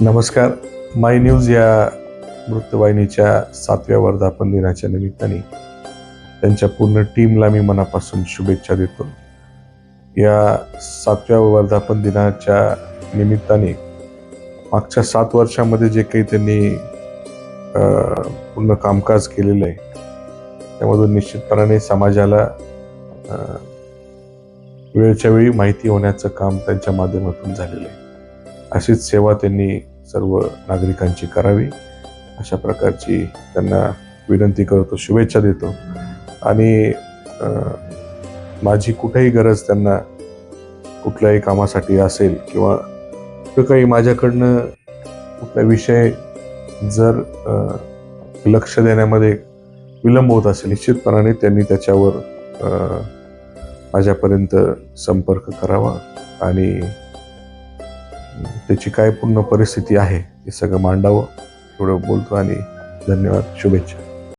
नमस्कार. माय न्यूज या वृत्तवाहिनीच्या सातव्या वर्धापन दिनाच्या निमित्ताने त्यांच्या पूर्ण टीमला मी मनापासून शुभेच्छा देतो. या सातव्या वर्धापन दिनाच्या निमित्ताने मागच्या सात वर्षामध्ये जे काही त्यांनी पूर्ण कामकाज केलेलं आहे त्यामधून निश्चितपणाने समाजाला वेळच्या वेळी माहिती होण्याचं काम त्यांच्या माध्यमातून झालेलं आहे. अशीच सेवा त्यांनी सर्व नागरिकांची करावी. अशा प्रकारची त्यांना विनंती करतो शुभेच्छा देतो. आणि माझी कुठेही गरज त्यांना कुठल्याही कामासाठी असेल किंवा काही माझ्याकडनं कुठला विषय जर लक्ष देण्यामध्ये विलंब होत असेल निश्चितपणाने त्यांनी त्याच्यावर माझ्यापर्यंत संपर्क करावा. आणि त्याची काय पूर्ण परिस्थिती आहे हे सगळं मांडावं. एवढं बोलतो आणि धन्यवाद. शुभेच्छा.